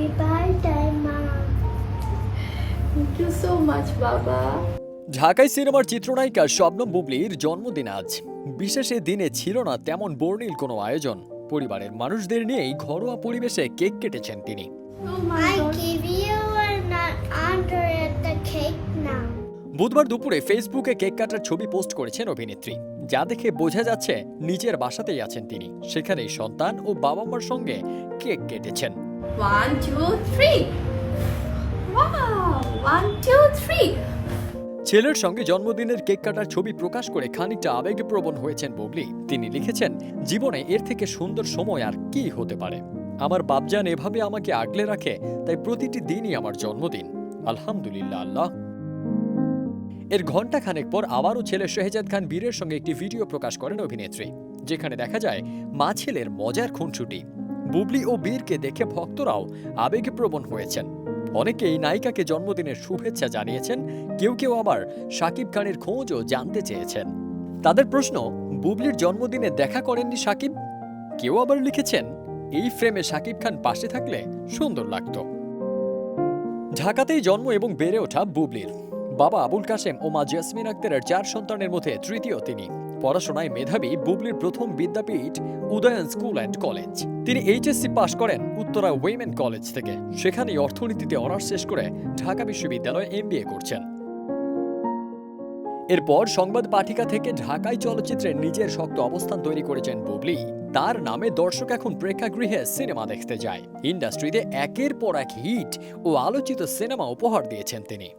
Happy birthday, Mom. Thank you so much, Baba. ঢাকায় সিনেমার চিত্রনায়িকা শবনম বুবলির জন্মদিন আজ বিশেষ দিনে ছিল না তেমন বর্ণিল কোনো আয়োজন পরিবারের মানুষদের নিয়েই ঘরোয়া পরিবেশে কেক কেটেছেন তিনি বুধবার দুপুরে ফেসবুকে কেক কাটার ছবি পোস্ট করেছেন অভিনেত্রী। যা দেখে বোঝা যাচ্ছে নিজের বাসাতেই আছেন তিনি। সেখানেই সন্তান ও বাবা মার সঙ্গে কেক কেটেছেন। ছেলের সঙ্গে জন্মদিনের কেক কাটার ছবি প্রকাশ করে খানিকটা আবেগপ্রবণ হয়েছেন বুবলি। তিনি লিখেছেন জীবনে এর থেকে সুন্দর সময় আর কি হতে পারে? আমার বাপজান এভাবে আমাকে আগলে রাখে তাই প্রতিটি দিনই আমার জন্মদিন। আলহামদুলিল্লাহ আল্লাহ। এর ঘণ্টা খানেক পর আবারও ছেলে শেহজাদ খান বীরের সঙ্গে একটি ভিডিও প্রকাশ করেন অভিনেত্রী, যেখানে দেখা যায়, মা ছেলের মজার খুনছুটি বুবলি ও বীরকে দেখে ভক্তরাও আবেগপ্রবণ হয়েছেন। অনেকেই নায়িকাকে জন্মদিনের শুভেচ্ছা জানিয়েছেন, কেউ কেউ আবার সাকিব খানের খোঁজও জানতে চেয়েছেন। তাদের প্রশ্ন, বুবলির জন্মদিনে দেখা করেননি সাকিব? কেউ আবার লিখেছেন, এই ফ্রেমে সাকিব খান পাশে থাকলে সুন্দর লাগতো। ঢাকাতেই জন্ম এবং বেড়ে ওঠা বুবলির। বাবা আবুল কাসেম ও মা জেসমিন আক্তারের চার সন্তানের মধ্যে তৃতীয় তিনি। পড়াশোনায় মেধাবী বুবলির প্রথম বিদ্যাপীঠ উদয়ন স্কুল অ্যান্ড কলেজ। তিনি এইচএসসি পাশ করেন উত্তরা উইমেন কলেজ থেকে। সেখানেই অর্থনীতিতে অনার্স শেষ করে ঢাকা বিশ্ববিদ্যালয়ে এমবিএ করছেন। এরপর সংবাদ পাঠিকা থেকে ঢাকাই চলচ্চিত্রে নিজের শক্ত অবস্থান তৈরি করেছেন বুবলি। তার নামে দর্শক এখন প্রেক্ষাগৃহে সিনেমা দেখতে যায়। ইন্ডাস্ট্রিতে একের পর এক হিট ও আলোচিত সিনেমা উপহার দিয়েছেন তিনি।